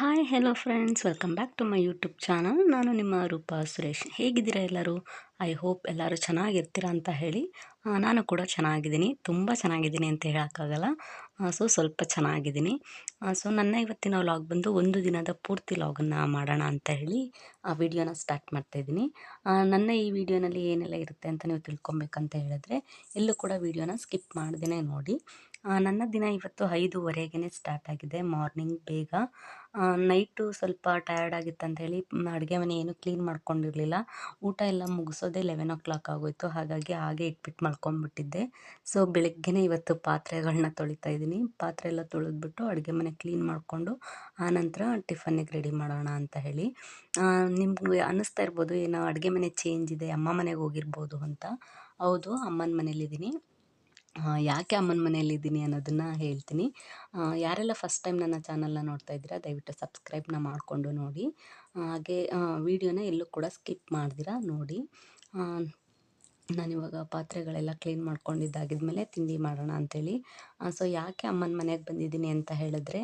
Hi hello friends welcome back to my YouTube channel ನಾನು ನಿಮ್ಮ ರೂಪಾ ಸುರೇಶ್. ಹೇಗಿದ್ದೀರಾ ಎಲ್ಲರೂ? ಐ ಹೋಪ್ ಎಲ್ಲರೂ ಚೆನ್ನಾಗಿರ್ತೀರಾ ಅಂತ ಹೇಳಿ ನಾನು ಕೂಡ ಚೆನ್ನಾಗಿದ್ದೀನಿ. ತುಂಬ ಚೆನ್ನಾಗಿದ್ದೀನಿ ಅಂತ ಹೇಳೋಕ್ಕಾಗಲ್ಲ. ಸೊ ಸ್ವಲ್ಪ ಚೆನ್ನಾಗಿದ್ದೀನಿ. ಸೊ ನನ್ನ ಇವತ್ತಿನ ವ್ಲಾಗ್ ಬಂದು ಒಂದು ದಿನದ ಪೂರ್ತಿ ಲಾಗನ್ನು ಮಾಡೋಣ ಅಂತ ಹೇಳಿ, ಆ ವಿಡಿಯೋನ ಸ್ಟಾರ್ಟ್ ಮಾಡ್ತಾಯಿದ್ದೀನಿ ನನ್ನ ಈ ವಿಡಿಯೋನಲ್ಲಿ ಏನೆಲ್ಲ ಇರುತ್ತೆ ಅಂತ ನೀವು ತಿಳ್ಕೊಬೇಕಂತ ಹೇಳಿದ್ರೆ, ಎಲ್ಲೂ ಕೂಡ ವಿಡಿಯೋನ ಸ್ಕಿಪ್ ಮಾಡ್ದೇ ನೋಡಿ. ನನ್ನ ದಿನ ಇವತ್ತು ಐದೂವರೆಗೆ ಸ್ಟಾರ್ಟ್ ಆಗಿದೆ. ಮಾರ್ನಿಂಗ್ ಬೇಗ. ನೈಟು ಸ್ವಲ್ಪ ಟಯರ್ಡ್ ಆಗಿತ್ತು ಅಂತ ಹೇಳಿ ಅಡುಗೆ ಮನೆ ಏನು ಕ್ಲೀನ್ ಮಾಡ್ಕೊಂಡಿರಲಿಲ್ಲ. ಊಟ ಎಲ್ಲ ಮುಗಿಸೋದೇ ಲೆವೆನ್ ಓ ಕ್ಲಾಕ್ ಆಗೋಯಿತು. ಹಾಗಾಗಿ ಹಾಗೆ ಇಟ್ಬಿಟ್ಟು ಮಾಡ್ಕೊಂಡ್ಬಿಟ್ಟಿದ್ದೆ ಸೊ ಬೆಳಗ್ಗೆನೇ ಇವತ್ತು ಪಾತ್ರೆಗಳನ್ನ ತೊಳಿತಾ ಇದ್ದೀನಿ. ಪಾತ್ರೆ ಎಲ್ಲ ತೊಳೆದ್ಬಿಟ್ಟು ಅಡುಗೆ ಮನೆ ಕ್ಲೀನ್ ಮಾಡಿಕೊಂಡು ಆನಂತರ ಟಿಫನ್ನಿಗೆ ರೆಡಿ ಮಾಡೋಣ ಅಂತ ಹೇಳಿ. ನಿಮ್ಗೆ ಅನ್ನಿಸ್ತಾ ಇರ್ಬೋದು, ಏನೋ ಅಡುಗೆ ಮನೆ ಚೇಂಜ್ ಇದೆ, ಅಮ್ಮ ಮನೆಗೆ ಹೋಗಿರ್ಬೋದು ಅಂತ. ಹೌದು, ಅಮ್ಮನ ಮನೇಲಿದ್ದೀನಿ. ಯಾಕೆ ಅಮ್ಮನ ಮನೆಯಲ್ಲಿದ್ದೀನಿ ಅನ್ನೋದನ್ನು ಹೇಳ್ತೀನಿ. ಯಾರೆಲ್ಲ ಫಸ್ಟ್ ಟೈಮ್ ನನ್ನ ಚಾನಲ್ನ ನೋಡ್ತಾ ಇದ್ದೀರಾ, ದಯವಿಟ್ಟು ಸಬ್ಸ್ಕ್ರೈಬ್ನ ಮಾಡಿಕೊಂಡು ನೋಡಿ. ಹಾಗೆ ವಿಡಿಯೋನ ಎಲ್ಲೂ ಕೂಡ ಸ್ಕಿಪ್ ಮಾಡ್ದಿರಾ, ನೋಡಿ. ನಾನಿವಾಗ ಪಾತ್ರೆಗಳೆಲ್ಲ ಕ್ಲೀನ್ ಮಾಡ್ಕೊಂಡಿದ್ದಾಗಿದ್ಮೇಲೆ ತಿಂಡಿ ಮಾಡೋಣ ಅಂಥೇಳಿ ಸೊ ಯಾಕೆ ಅಮ್ಮನ ಮನೆಗೆ ಬಂದಿದ್ದೀನಿ ಅಂತ ಹೇಳಿದ್ರೆ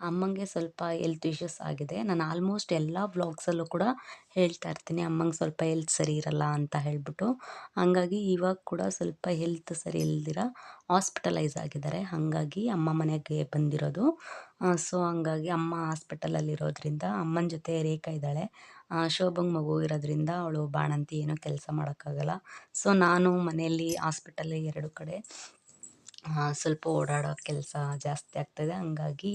ಅಮ್ಮಂಗೆ ಸ್ವಲ್ಪ ಹೆಲ್ತ್ ಇಶ್ಯೂಸ್ ಆಗಿದೆ. ನಾನು ಆಲ್ಮೋಸ್ಟ್ ಎಲ್ಲ ವ್ಲಾಗ್ಸಲ್ಲೂ ಕೂಡ ಹೇಳ್ತಾ ಇರ್ತೀನಿ. ಅಮ್ಮಂಗೆ ಸ್ವಲ್ಪ ಹೆಲ್ತ್ ಸರಿ ಇರಲ್ಲ ಅಂತ ಹೇಳಿಬಿಟ್ಟು. ಹಾಗಾಗಿ ಇವಾಗ ಕೂಡ ಸ್ವಲ್ಪ ಹೆಲ್ತ್ ಸರಿ ಇಲ್ದಿರ ಹಾಸ್ಪಿಟಲೈಸ್ ಆಗಿದ್ದಾರೆ. ಹಾಗಾಗಿ ಅಮ್ಮ ಮನೆಗೆ ಬಂದಿರೋದು. ಸೊ ಹಂಗಾಗಿ ಅಮ್ಮ ಹಾಸ್ಪಿಟಲಲ್ಲಿರೋದ್ರಿಂದ ಅಮ್ಮನ ಜೊತೆ ರೇಖಾ ಇದ್ದಾಳೆ. ಶೋಭಂಗ್ ಮಗು ಇರೋದ್ರಿಂದ ಅವಳು ಬಾಣಂತಿ ಏನು ಕೆಲಸ ಮಾಡೋಕ್ಕಾಗಲ್ಲ. ಸೊ ನಾನು ಮನೆಯಲ್ಲಿ ಹಾಸ್ಪಿಟಲ್ ಎರಡು ಕಡೆ ಸ್ವಲ್ಪ ಓಡಾಡೋ ಕೆಲಸ ಜಾಸ್ತಿ ಆಗ್ತದೆ ಹಂಗಾಗಿ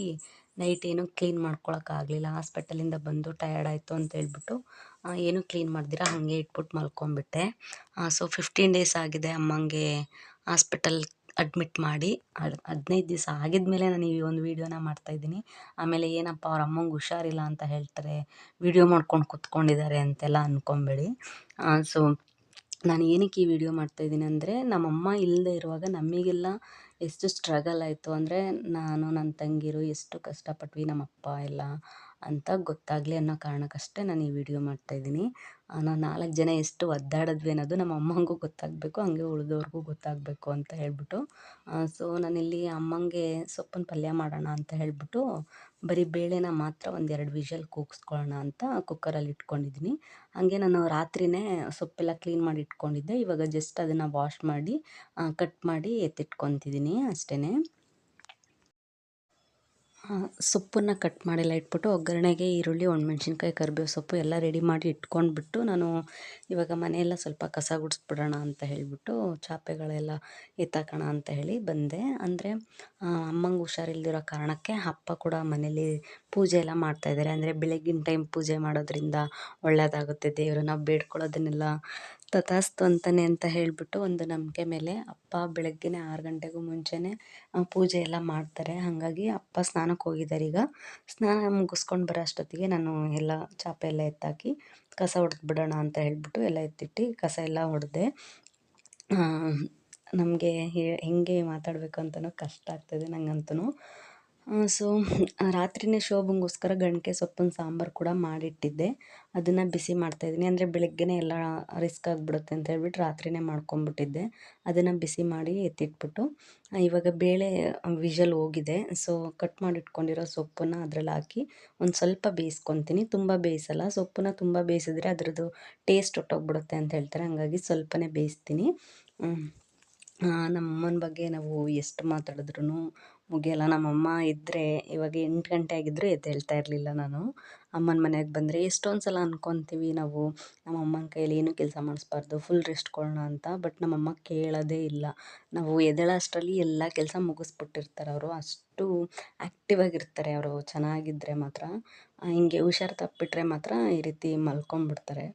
ನೈಟ್ ಏನೂ ಕ್ಲೀನ್ ಮಾಡ್ಕೊಳಕ್ಕಾಗಲಿಲ್ಲ. ಹಾಸ್ಪಿಟಲಿಂದ ಬಂದು ಟಯರ್ಡ್ ಆಯಿತು ಅಂತ ಹೇಳ್ಬಿಟ್ಟು ಏನು ಕ್ಲೀನ್ ಮಾಡ್ದಿರ ಹಾಗೆ ಇಟ್ಬಿಟ್ಟು ಮಲ್ಕೊಂಬಿಟ್ಟೆ ಸೊ ಫಿಫ್ಟೀನ್ ಡೇಸ್ ಆಗಿದೆ ಅಮ್ಮಂಗೆ ಹಾಸ್ಪಿಟಲ್ ಅಡ್ಮಿಟ್ ಮಾಡಿ. ಹದ್ ಹದಿನೈದು ದಿವಸ ಆಗಿದ್ಮೇಲೆ ನಾನು ಈ ಒಂದು ವೀಡಿಯೋನ ಮಾಡ್ತಾಯಿದ್ದೀನಿ ಆಮೇಲೆ ಏನಪ್ಪ ಅವ್ರ ಅಮ್ಮಂಗೆ ಹುಷಾರಿಲ್ಲ ಅಂತ ಹೇಳ್ತಾರೆ, ವಿಡಿಯೋ ಮಾಡ್ಕೊಂಡು ಕೂತ್ಕೊಂಡಿದ್ದಾರೆ ಅಂತೆಲ್ಲ ಅಂದ್ಕೊಂಬೇಡಿ ಸೊ ನಾನು ಏನಕ್ಕೆ ಈ ವಿಡಿಯೋ ಮಾಡ್ತಾಯಿದ್ದೀನಿ ಅಂದರೆ, ನಮ್ಮಮ್ಮ ಇಲ್ಲದೆ ಇರುವಾಗ ನಮಗೆಲ್ಲ ಎಷ್ಟು ಸ್ಟ್ರಗಲ್ ಆಯಿತು ಅಂದರೆ, ನಾನು ನನ್ನ ತಂಗಿರು ಎಷ್ಟು ಕಷ್ಟಪಟ್ವಿ ನಮ್ಮ ಅಪ್ಪ ಎಲ್ಲ ಅಂತ ಗೊತ್ತಾಗಲಿ ಅನ್ನೋ ಕಾರಣಕ್ಕಷ್ಟೇ ನಾನು ಈ ವಿಡಿಯೋ ಮಾಡ್ತಾಯಿದ್ದೀನಿ ನಾವು ನಾಲ್ಕು ಜನ ಎಷ್ಟು ಒದ್ದಾಡಿದ್ವಿ ಅನ್ನೋದು ನಮ್ಮ ಅಮ್ಮಂಗೂ ಗೊತ್ತಾಗಬೇಕು, ಹಂಗೆ ಉಳಿದವ್ರಿಗೂ ಗೊತ್ತಾಗಬೇಕು ಅಂತ ಹೇಳ್ಬಿಟ್ಟು ಸೊ ನಾನಿಲ್ಲಿ ಅಮ್ಮಂಗೆ ಸೊಪ್ಪಿನ ಪಲ್ಯ ಮಾಡೋಣ ಅಂತ ಹೇಳ್ಬಿಟ್ಟು ಬರೀ ಬೇಳೆನ ಮಾತ್ರ ಒಂದೆರಡು ವಿಷಲ್ ಕೂಗಿಸ್ಕೊಳ್ಳೋಣ ಅಂತ ಕುಕ್ಕರಲ್ಲಿ ಇಟ್ಕೊಂಡಿದ್ದೀನಿ ಹಾಗೆ ನಾನು ರಾತ್ರಿನೇ ಸೊಪ್ಪೆಲ್ಲ ಕ್ಲೀನ್ ಮಾಡಿ ಇಟ್ಕೊಂಡಿದ್ದೆ. ಇವಾಗ ಜಸ್ಟ್ ಅದನ್ನು ವಾಶ್ ಮಾಡಿ ಕಟ್ ಮಾಡಿ ಎತ್ತಿಟ್ಕೊತಿದ್ದೀನಿ ಅಷ್ಟೇ ಸೊಪ್ಪನ್ನು ಕಟ್ ಮಾಡೆಲ್ಲ ಇಟ್ಬಿಟ್ಟು ಒಗ್ಗರಣೆಗೆ ಈರುಳ್ಳಿ, ಒಣಮೆಣ್ಸಿನ್ಕಾಯಿ, ಕರಿಬೇವು ಸೊಪ್ಪು ಎಲ್ಲ ರೆಡಿ ಮಾಡಿ ಇಟ್ಕೊಂಡ್ಬಿಟ್ಟು ನಾನು ಇವಾಗ ಮನೆಯೆಲ್ಲ ಸ್ವಲ್ಪ ಕಸ ಗುಡಿಸ್ಬಿಡೋಣ ಅಂತ ಹೇಳಿಬಿಟ್ಟು ಚಾಪೆಗಳೆಲ್ಲ ಎತ್ತಾಕೋಣ ಅಂತ ಹೇಳಿ ಬಂದೆ. ಅಂದರೆ ಅಮ್ಮಂಗೆ ಹುಷಾರಿಲ್ದಿರೋ ಕಾರಣಕ್ಕೆ ಅಪ್ಪ ಕೂಡ ಮನೇಲಿ ಪೂಜೆ ಎಲ್ಲ ಮಾಡ್ತಾಯಿದ್ದಾರೆ ಅಂದರೆ ಬೆಳಗ್ಗಿನ ಟೈಮ್ ಪೂಜೆ ಮಾಡೋದ್ರಿಂದ ಒಳ್ಳೆಯದಾಗುತ್ತೆ ದೇವರು, ನಾವು ಬೇಡ್ಕೊಳ್ಳೋದನ್ನೆಲ್ಲ ತಥಾಸ್ತು ಅಂತಾನೆ ಅಂತ ಹೇಳಿಬಿಟ್ಟು ಒಂದು ನಂಬಿಕೆ ಮೇಲೆ ಅಪ್ಪ ಬೆಳಗ್ಗೆನೆ ಆರು ಗಂಟೆಗೂ ಮುಂಚೆನೇ ಪೂಜೆ ಎಲ್ಲ ಮಾಡ್ತಾರೆ. ಹಾಗಾಗಿ ಅಪ್ಪ ಸ್ನಾನಕ್ಕೆ ಹೋಗಿದ್ದಾರೆ ಈಗ. ಸ್ನಾನ ಮುಗಿಸ್ಕೊಂಡು ಬರೋ ಅಷ್ಟೊತ್ತಿಗೆ ನಾನು ಎಲ್ಲ ಚಾಪೆ ಎಲ್ಲ ಎತ್ತಾಕಿ ಕಸ ಹೊಡೆದು ಬಿಡೋಣ ಅಂತ ಹೇಳ್ಬಿಟ್ಟು ಎಲ್ಲ ಎತ್ತಿಟ್ಟು ಕಸ ಎಲ್ಲ ಹೊಡೆದೆ. ನಮಗೆ ಹೆಂಗೆ ಮಾತಾಡಬೇಕು ಅಂತಲೂ ಕಷ್ಟ ಆಗ್ತದೆ ನಂಗಂತೂ. ಸೊ ರಾತ್ರಿನೇ ಶೋಭಂಗೋಸ್ಕರ ಗಣಕೆ ಸೊಪ್ಪಿನ ಸಾಂಬಾರು ಕೂಡ ಮಾಡಿಟ್ಟಿದ್ದೆ. ಅದನ್ನು ಬಿಸಿ ಮಾಡ್ತಾಯಿದ್ದೀನಿ. ಅಂದರೆ ಬೆಳಗ್ಗೆನೇ ಎಲ್ಲ ರಿಸ್ಕ್ ಆಗಿಬಿಡುತ್ತೆ ಅಂತ ಹೇಳ್ಬಿಟ್ಟು ರಾತ್ರಿಯೇ ಮಾಡ್ಕೊಂಬಿಟ್ಟಿದ್ದೆ. ಅದನ್ನು ಬಿಸಿ ಮಾಡಿ ಎತ್ತಿಟ್ಬಿಟ್ಟು ಇವಾಗ ಬೇಳೆ ವಿಷಲ್ ಹೋಗಿದೆ. ಸೊ ಕಟ್ ಮಾಡಿಟ್ಕೊಂಡಿರೋ ಸೊಪ್ಪನ್ನು ಅದರಲ್ಲಿ ಹಾಕಿ ಒಂದು ಸ್ವಲ್ಪ ಬೇಯಿಸ್ಕೊತೀನಿ. ತುಂಬ ಬೇಯಿಸಲ್ಲ. ಸೊಪ್ಪನ್ನ ತುಂಬ ಬೇಯಿಸಿದ್ರೆ ಅದರದ್ದು ಟೇಸ್ಟ್ ಹೊಟ್ಟೋಗ್ಬಿಡುತ್ತೆ ಅಂತ ಹೇಳ್ತಾರೆ. ಹಾಗಾಗಿ ಸ್ವಲ್ಪನೇ ಬೇಯಿಸ್ತೀನಿ. ನಮ್ಮಮ್ಮನ ಬಗ್ಗೆ ನಾವು ಎಷ್ಟು ಮಾತಾಡಿದ್ರೂ ಮುಗಿಯಲ್ಲ. ನಮ್ಮಮ್ಮ ಇದ್ದರೆ ಇವಾಗ ಎಂಟು ಗಂಟೆ ಆಗಿದ್ದರೂ ಎದ್ದೇಳ್ತಾ ಇರಲಿಲ್ಲ ನಾನು. ಅಮ್ಮನ ಮನೆಗೆ ಬಂದರೆ ಎಷ್ಟೊಂದು ಸಲ ಅಂದ್ಕೊತೀವಿ ನಾವು. ನಮ್ಮ ಅಮ್ಮನ ಕೈಯಲ್ಲಿ ಏನೂ ಕೆಲಸ ಮಾಡಿಸ್ಬಾರ್ದು ಫುಲ್ ರೆಸ್ಟ್ ಕೊಡೋಣ ಅಂತ. ಬಟ್ ನಮ್ಮಮ್ಮ ಕೇಳೋದೇ ಇಲ್ಲ. ನಾವು ಎದ್ದೇಳೋ ಅಷ್ಟರಲ್ಲಿ ಎಲ್ಲ ಕೆಲಸ ಮುಗಿಸ್ಬಿಟ್ಟಿರ್ತಾರೆ ಅವರು. ಅಷ್ಟು ಆ್ಯಕ್ಟಿವ್ ಆಗಿರ್ತಾರೆ ಅವರು. ಚೆನ್ನಾಗಿದ್ದರೆ ಮಾತ್ರ. ಹಿಂಗೆ ಹುಷಾರು ತಪ್ಪಿಟ್ರೆ ಮಾತ್ರ ಈ ರೀತಿ ಮಲ್ಕೊಂಬಿಡ್ತಾರೆ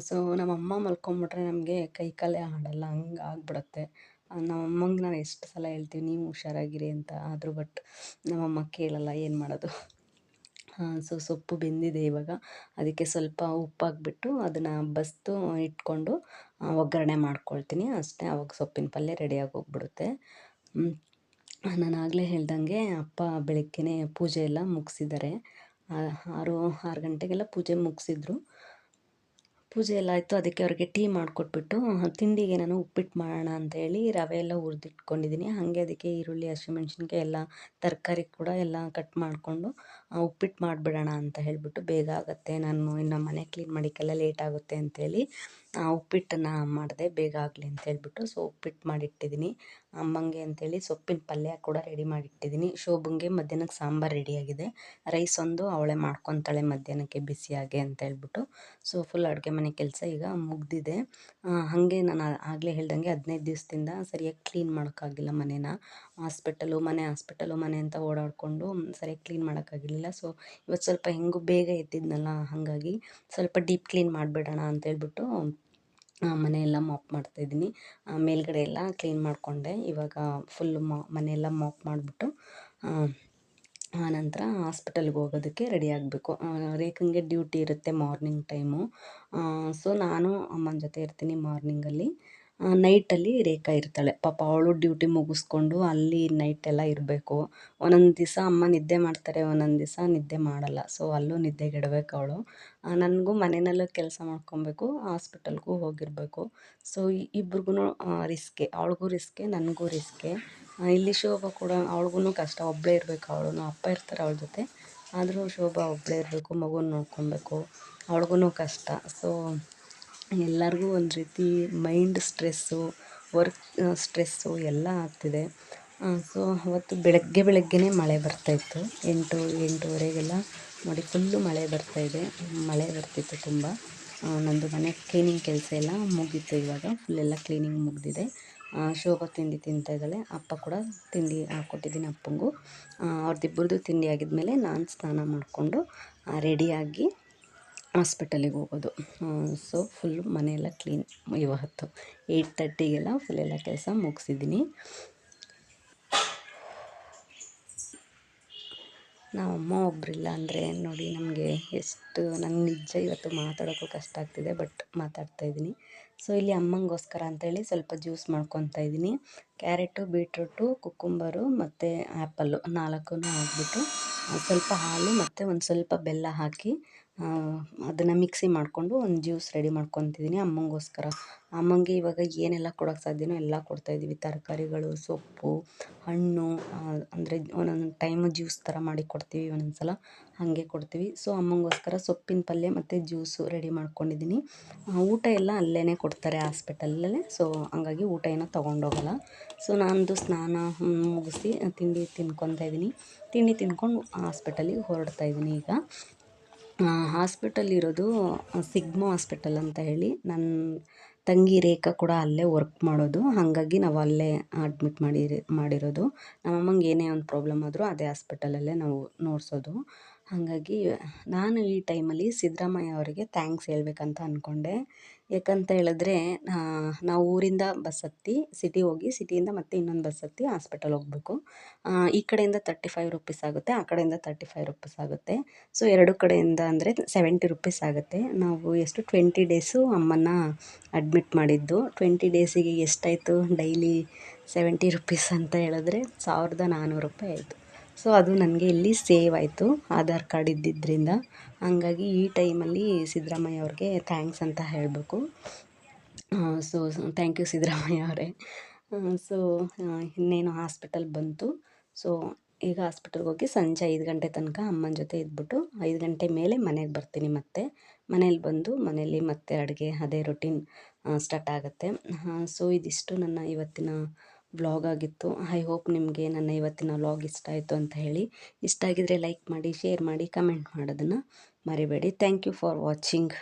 ಸೊ ನಮ್ಮಮ್ಮ ಮಲ್ಕೊಂಬಿಟ್ರೆ ನಮಗೆ ಕೈ ಕಾಲೇ ಆಡಲ್ಲ ಹಂಗೆ ಆಗ್ಬಿಡುತ್ತೆ. ನಮ್ಮಮ್ಮಂಗೆ ನಾನು ಎಷ್ಟು ಸಲ ಹೇಳ್ತೀವಿ, ನೀವು ಹುಷಾರಾಗಿರಿ ಅಂತ. ಆದರೂ ಬಟ್ ನಮ್ಮಮ್ಮ ಕೇಳಲ್ಲ ಏನು ಮಾಡೋದು. ಸೊ ಸೊಪ್ಪು ಬೆಂದಿದೆ ಇವಾಗ. ಅದಕ್ಕೆ ಸ್ವಲ್ಪ ಉಪ್ಪು ಹಾಕ್ಬಿಟ್ಟು ಅದನ್ನು ಬಸ್ತು ಇಟ್ಕೊಂಡು ಒಗ್ಗರಣೆ ಮಾಡ್ಕೊಳ್ತೀನಿ. ಅಷ್ಟೇ ಅವಾಗ ಸೊಪ್ಪಿನ ಪಲ್ಯ ರೆಡಿಯಾಗಿ ಹೋಗ್ಬಿಡುತ್ತೆ ನಾನು ಆಗಲೇ ಹೇಳ್ದಂಗೆ ಅಪ್ಪ ಬೆಳಗ್ಗೆನೇ ಪೂಜೆ ಎಲ್ಲ ಮುಗಿಸಿದ್ದಾರೆ. ಆರು ಆರು ಗಂಟೆಗೆಲ್ಲ ಪೂಜೆ ಮುಗಿಸಿದ್ರು. ಪೂಜೆ ಎಲ್ಲ ಆಯಿತು, ಅದಕ್ಕೆ ಅವ್ರಿಗೆ ಟೀ ಮಾಡಿಕೊಟ್ಬಿಟ್ಟು ತಿಂಡಿಗೆ ನಾನು ಉಪ್ಪಿಟ್ಟು ಮಾಡೋಣ ಅಂತ ಹೇಳಿ ರವೆ ಎಲ್ಲ ಹುರಿದಿಟ್ಕೊಂಡಿದ್ದೀನಿ ಹಾಗೆ ಅದಕ್ಕೆ ಈರುಳ್ಳಿ ಹಸಿಮೆಣ್ಸಿನ್ಕಾಯಿ ಎಲ್ಲ ತರಕಾರಿ ಕೂಡ ಎಲ್ಲ ಕಟ್ ಮಾಡಿಕೊಂಡು ಉಪ್ಪಿಟ್ಟು ಮಾಡಿಬಿಡೋಣ ಅಂತ ಹೇಳಿಬಿಟ್ಟು ಬೇಗ ಆಗುತ್ತೆ. ನಾನು ಇನ್ನು ಮನೆ ಕ್ಲೀನ್ ಮಾಡೋಕ್ಕೆಲ್ಲ ಲೇಟ್ ಆಗುತ್ತೆ ಅಂಥೇಳಿ ಉಪ್ಪಿಟ್ಟನ್ನು ಮಾಡಿದೆ ಬೇಗ ಆಗಲಿ ಅಂತ ಹೇಳ್ಬಿಟ್ಟು ಸೊ ಉಪ್ಪಿಟ್ಟು ಮಾಡಿಟ್ಟಿದ್ದೀನಿ. ಅಮ್ಮಂಗೆ ಅಂತೇಳಿ ಸೊಪ್ಪಿನ ಪಲ್ಯ ಕೂಡ ರೆಡಿ ಮಾಡಿಟ್ಟಿದ್ದೀನಿ. ಶೋಭಂಗೆ ಮಧ್ಯಾಹ್ನಕ್ಕೆ ಸಾಂಬಾರು ರೆಡಿಯಾಗಿದೆ. ರೈಸ್ ಒಂದು, ಅವಳೆ ಮಾಡ್ಕೊತಾಳೆ ಮಧ್ಯಾಹ್ನಕ್ಕೆ ಬಿಸಿಯಾಗೆ ಅಂತ ಹೇಳ್ಬಿಟ್ಟು. ಸೊ ಫುಲ್ ಅಡುಗೆ ಮನೆ ಕೆಲಸ ಈಗ ಮುಗ್ದಿದೆ. ಹಾಗೆ ನಾನು ಆಗಲೇ ಹೇಳ್ದಂಗೆ ಹದಿನೈದು ದಿವಸದಿಂದ ಸರಿಯಾಗಿ ಕ್ಲೀನ್ ಮಾಡೋಕ್ಕಾಗಿಲ್ಲ ಮನೇನ. ಹಾಸ್ಪಿಟಲು, ಮನೆ ಹಾಸ್ಪಿಟಲು, ಮನೆ ಅಂತ ಓಡಾಡಿಕೊಂಡು ಸರಿಯಾಗಿ ಕ್ಲೀನ್ ಮಾಡೋಕ್ಕಾಗಿರಲಿಲ್ಲ. ಸೊ ಇವತ್ತು ಸ್ವಲ್ಪ ಹೆಂಗೂ ಬೇಗ ಎದ್ದಿದ್ನಲ್ಲ, ಹಾಗಾಗಿ ಸ್ವಲ್ಪ ಡೀಪ್ ಕ್ಲೀನ್ ಮಾಡಿಬಿಡೋಣ ಅಂತೇಳ್ಬಿಟ್ಟು ಮನೆಯೆಲ್ಲ ಮಾಪ್ ಮಾಡ್ತಾಯಿದ್ದೀನಿ ಮೇಲ್ಗಡೆ ಎಲ್ಲ ಕ್ಲೀನ್ ಮಾಡಿಕೊಂಡೆ. ಇವಾಗ ಫುಲ್ಲು ಮನೆಯೆಲ್ಲ ಮಾಪ್ ಮಾಡಿಬಿಟ್ಟು ಆನಂತರ ಹಾಸ್ಪಿಟಲ್ಗೆ ಹೋಗೋದಕ್ಕೆ ರೆಡಿ ಆಗಬೇಕು. ರೇಖಂಗೆ ಡ್ಯೂಟಿ ಇರುತ್ತೆ ಮಾರ್ನಿಂಗ್ ಟೈಮು ಸೊ ನಾನು ಅಮ್ಮನ ಜೊತೆ ಇರ್ತೀನಿ ಮಾರ್ನಿಂಗಲ್ಲಿ ನೈಟಲ್ಲಿ ರೇಖಾ ಇರ್ತಾಳೆ. ಪಾಪ ಅವಳು ಡ್ಯೂಟಿ ಮುಗಿಸ್ಕೊಂಡು ಅಲ್ಲಿ ನೈಟ್ ಎಲ್ಲ ಇರಬೇಕು. ಒಂದೊಂದು ದಿವಸ ಅಮ್ಮ ನಿದ್ದೆ ಮಾಡ್ತಾರೆ, ಒಂದೊಂದು ದಿವಸ ನಿದ್ದೆ ಮಾಡಲ್ಲ. ಸೊ ಅಲ್ಲೂ ನಿದ್ದೆಗೆಡಬೇಕು ಅವಳು. ನನಗೂ ಮನೆಯಲ್ಲೂ ಕೆಲಸ ಮಾಡ್ಕೊಬೇಕು ಹಾಸ್ಪಿಟಲ್ಗೂ ಹೋಗಿರಬೇಕು. ಸೊ ಇಬ್ರಿಗೂ ರಿಸ್ಕೆ ಅವಳಿಗೂ ರಿಸ್ಕೆ ನನಗೂ ರಿಸ್ಕೆ ಇಲ್ಲಿ ಶೋಭಾ ಕೂಡ ಅವಳಿಗೂ ಕಷ್ಟ. ಒಬ್ಬಳೇ ಇರಬೇಕು ಅವಳು ಅಪ್ಪ ಇರ್ತಾರೆ ಅವಳ ಜೊತೆ. ಆದರೂ ಶೋಭಾ ಒಬ್ಬಳೇ ಇರಬೇಕು, ಮಗುನ ನೋಡ್ಕೊಬೇಕು. ಅವಳಿಗೂ ಕಷ್ಟ. ಸೊ ಎಲ್ಲರಿಗೂ ಒಂದು ರೀತಿ ಮೈಂಡ್ ಸ್ಟ್ರೆಸ್ಸು ವರ್ಕ್ ಸ್ಟ್ರೆಸ್ಸು ಎಲ್ಲ ಆಗ್ತಿದೆ. ಸೊ ಅವತ್ತು ಬೆಳಗ್ಗೆ ಬೆಳಗ್ಗೆಯೇ ಮಳೆ ಬರ್ತಾಯಿತ್ತು ಎಂಟು, ಎಂಟೂವರೆಗೆಲ್ಲ ನೋಡಿ ಫುಲ್ಲು ಮಳೆ ಬರ್ತಾಯಿದೆ ಮಳೆ ಬರ್ತಿತ್ತು ತುಂಬ. ನಂದು ಮನೆ ಕ್ಲೀನಿಂಗ್ ಕೆಲಸ ಎಲ್ಲ ಮುಗೀತು ಇವಾಗ. ಫುಲ್ಲೆಲ್ಲ ಕ್ಲೀನಿಂಗ್ ಮುಗಿದಿದೆ. ಶೋಭಾ ತಿಂಡಿ ತಿಂತಾಯಿದ್ದಾಳೆ ಅಪ್ಪ ಕೂಡ ತಿಂಡಿ ಹಾಕ್ಕೊಟ್ಟಿದ್ದೀನಿ ಅಪ್ಪಂಗೂ. ಅವ್ರದ್ದಿಬ್ಬರದ್ದು ತಿಂಡಿ ಆಗಿದ್ಮೇಲೆ ನಾನು ಸ್ನಾನ ಮಾಡಿಕೊಂಡು ರೆಡಿಯಾಗಿ ಹಾಸ್ಪಿಟಲಿಗೆ ಹೋಗೋದು. ಸೊ ಫುಲ್ ಮನೆಯೆಲ್ಲ ಕ್ಲೀನ್ ಇವತ್ತು. ಏಯ್ಟ್ ತರ್ಟಿಗೆಲ್ಲ ಫುಲ್ ಎಲ್ಲ ಕೆಲಸ ಮುಗಿಸಿದ್ದೀನಿ. ನಾವು ಅಮ್ಮ ಒಬ್ಬರಿಲ್ಲ ಅಂದರೆ ನೋಡಿ ನಮಗೆ ಎಷ್ಟು, ನಂಗೆ ನಿಜ ಇವತ್ತು ಮಾತಾಡೋಕ್ಕೂ ಕಷ್ಟ ಆಗ್ತಿದೆ ಬಟ್ ಮಾತಾಡ್ತಾ ಇದ್ದೀನಿ. ಸೊ ಇಲ್ಲಿ ಅಮ್ಮಂಗೋಸ್ಕರ ಅಂತೇಳಿ ಸ್ವಲ್ಪ ಜ್ಯೂಸ್ ಮಾಡ್ಕೊತಾ ಇದ್ದೀನಿ. ಕ್ಯಾರೆಟು, ಬೀಟ್ರೂಟು ಕುಕ್ಕುಂಬರು ಮತ್ತು ಆ್ಯಪಲ್ಲು ನಾಲ್ಕು ಹಾಕ್ಬಿಟ್ಟು, ಸ್ವಲ್ಪ ಹಾಲು ಮತ್ತು ಒಂದು ಸ್ವಲ್ಪ ಬೆಲ್ಲ ಹಾಕಿ ಅದನ್ನು ಮಿಕ್ಸಿ ಮಾಡಿಕೊಂಡು ಒಂದು ಜ್ಯೂಸ್ ರೆಡಿ ಮಾಡ್ಕೊತಿದ್ದೀನಿ ಅಮ್ಮಂಗೋಸ್ಕರ. ಅಮ್ಮಂಗೆ ಇವಾಗ ಏನೆಲ್ಲ ಕೊಡೋಕ್ಕೆ ಸಾಧ್ಯನೋ ಎಲ್ಲ ಕೊಡ್ತಾಯಿದ್ದೀವಿ ತರಕಾರಿಗಳು, ಸೊಪ್ಪು, ಹಣ್ಣು ಅಂದರೆ ಒಂದೊಂದು ಟೈಮು ಜ್ಯೂಸ್ ಥರ ಮಾಡಿ ಕೊಡ್ತೀವಿ ಒಂದೊಂದು ಸಲ ಹಾಗೆ ಕೊಡ್ತೀವಿ. ಸೊ ಅಮ್ಮಂಗೋಸ್ಕರ ಸೊಪ್ಪಿನ ಪಲ್ಯ ಮತ್ತು ಜ್ಯೂಸು ರೆಡಿ ಮಾಡ್ಕೊಂಡಿದ್ದೀನಿ ಊಟ ಎಲ್ಲ ಅಲ್ಲೇ ಕೊಡ್ತಾರೆ ಹಾಸ್ಪಿಟಲಲ್ಲೇ ಸೊ ಹಂಗಾಗಿ ಊಟ ಏನೋ ತೊಗೊಂಡೋಗಲ್ಲ. ಸೊ ನಂದು ಸ್ನಾನ ಮುಗಿಸಿ ತಿಂಡಿ ತಿನ್ಕೊತಾ ಇದ್ದೀನಿ ತಿಂಡಿ ತಿನ್ಕೊಂಡು ಹಾಸ್ಪಿಟಲಿಗೆ ಹೊರಡ್ತಾ ಇದ್ದೀನಿ ಈಗ. ಹಾಸ್ಪಿಟಲ್ ಇರೋದು ಸಿಗ್ಮಾ ಹಾಸ್ಪಿಟಲ್ ಅಂತ ಹೇಳಿ. ನನ್ನ ತಂಗಿ ರೇಖಾ ಕೂಡ ಅಲ್ಲೇ ವರ್ಕ್ ಮಾಡೋದು. ಹಾಗಾಗಿ ನಾವು ಅಲ್ಲೇ ಅಡ್ಮಿಟ್ ಮಾಡಿರಿ, ಮಾಡಿರೋದು. ನಮ್ಮಮ್ಮಂಗೆ ಏನೇ ಒಂದು ಪ್ರಾಬ್ಲಮ್ ಆದರೂ ಅದೇ ಹಾಸ್ಪಿಟಲಲ್ಲೇ ನಾವು ನೋಡಿಸೋದು. ಹಾಗಾಗಿ, ನಾನು ಈ ಟೈಮಲ್ಲಿ ಸಿದ್ದರಾಮಯ್ಯ ಅವರಿಗೆ ಥ್ಯಾಂಕ್ಸ್ ಹೇಳಬೇಕಂತ ಅಂದ್ಕೊಂಡೆ ಯಾಕಂತ ಹೇಳಿದ್ರೆ ನಾವು ಊರಿಂದ ಬಸ್ ಹತ್ತಿ ಸಿಟಿ ಹೋಗಿ ಸಿಟಿಯಿಂದ ಮತ್ತೆ ಇನ್ನೊಂದು ಬಸ್ ಹತ್ತಿ ಹಾಸ್ಪಿಟಲ್ ಹೋಗಬೇಕು ಈ ಕಡೆಯಿಂದ ತರ್ಟಿ ಫೈವ್ ರುಪೀಸ್ ಆಗುತ್ತೆ, ಆ ಕಡೆಯಿಂದ ತರ್ಟಿ ಫೈವ್ ರುಪೀಸ್ ಆಗುತ್ತೆ. ಸೊ ಎರಡು ಕಡೆಯಿಂದ ಅಂದರೆ ಸೆವೆಂಟಿ ರುಪೀಸ್ ಆಗುತ್ತೆ. ನಾವು ಎಷ್ಟು ಟ್ವೆಂಟಿ ಡೇಸು ಅಮ್ಮನ್ನ ಅಡ್ಮಿಟ್ ಮಾಡಿದ್ದು. ಟ್ವೆಂಟಿ ಡೇಸಿಗೆ ಎಷ್ಟಾಯಿತು? ಡೈಲಿ ಸೆವೆಂಟಿ ರುಪೀಸ್ ಅಂತ ಹೇಳಿದ್ರೆ ಸಾವಿರದ ನಾನ್ನೂರು ರೂಪಾಯಿ ಆಯಿತು. ಸೊ ಅದು ನನಗೆ ಇಲ್ಲಿ ಸೇವ್ ಆಯಿತು, ಆಧಾರ್ ಕಾರ್ಡ್ ಇದ್ದಿದ್ದರಿಂದ ಹಂಗಾಗಿ ಈ ಟೈಮಲ್ಲಿ ಸಿದ್ದರಾಮಯ್ಯ ಅವ್ರಿಗೆ ಥ್ಯಾಂಕ್ಸ್ ಅಂತ ಹೇಳಬೇಕು. ಸೊ ಥ್ಯಾಂಕ್ ಯು ಸಿದ್ದರಾಮಯ್ಯ ಅವರೇ. ಸೊ ಇನ್ನೇನು ಹಾಸ್ಪಿಟಲ್ ಬಂತು. ಸೊ ಈಗ ಹಾಸ್ಪಿಟಲ್ಗೆ ಹೋಗಿ ಸಂಜೆ ಐದು ಗಂಟೆ ತನಕ ಅಮ್ಮನ ಜೊತೆ ಇದ್ಬಿಟ್ಟು ಐದು ಗಂಟೆ ಮೇಲೆ ಮನೆಗೆ ಬರ್ತೀನಿ ಮತ್ತೆ. ಮನೇಲಿ ಬಂದು ಮನೇಲಿ ಮತ್ತೆ ಅಡುಗೆ, ಅದೇ ರೊಟೀನ್ ಸ್ಟಾರ್ಟ್ ಆಗುತ್ತೆ. ಸೊ ಇದಿಷ್ಟು ನನ್ನ ಇವತ್ತಿನ ವ್ಲಾಗ್ ಆಗಿತ್ತು. ಐ ಹೋಪ್ ನಿಮಗೆ ನನ್ನ ಇವತ್ತಿನ ವ್ಲಾಗ್ ಇಷ್ಟ ಆಯಿತು ಅಂತ ಹೇಳಿ. ಇಷ್ಟ ಆಗಿದರೆ ಲೈಕ್ ಮಾಡಿ ಶೇರ್ ಮಾಡಿ ಕಮೆಂಟ್ ಮಾಡೋದನ್ನು ಮರಿಬೇಡಿ. Thank you for watching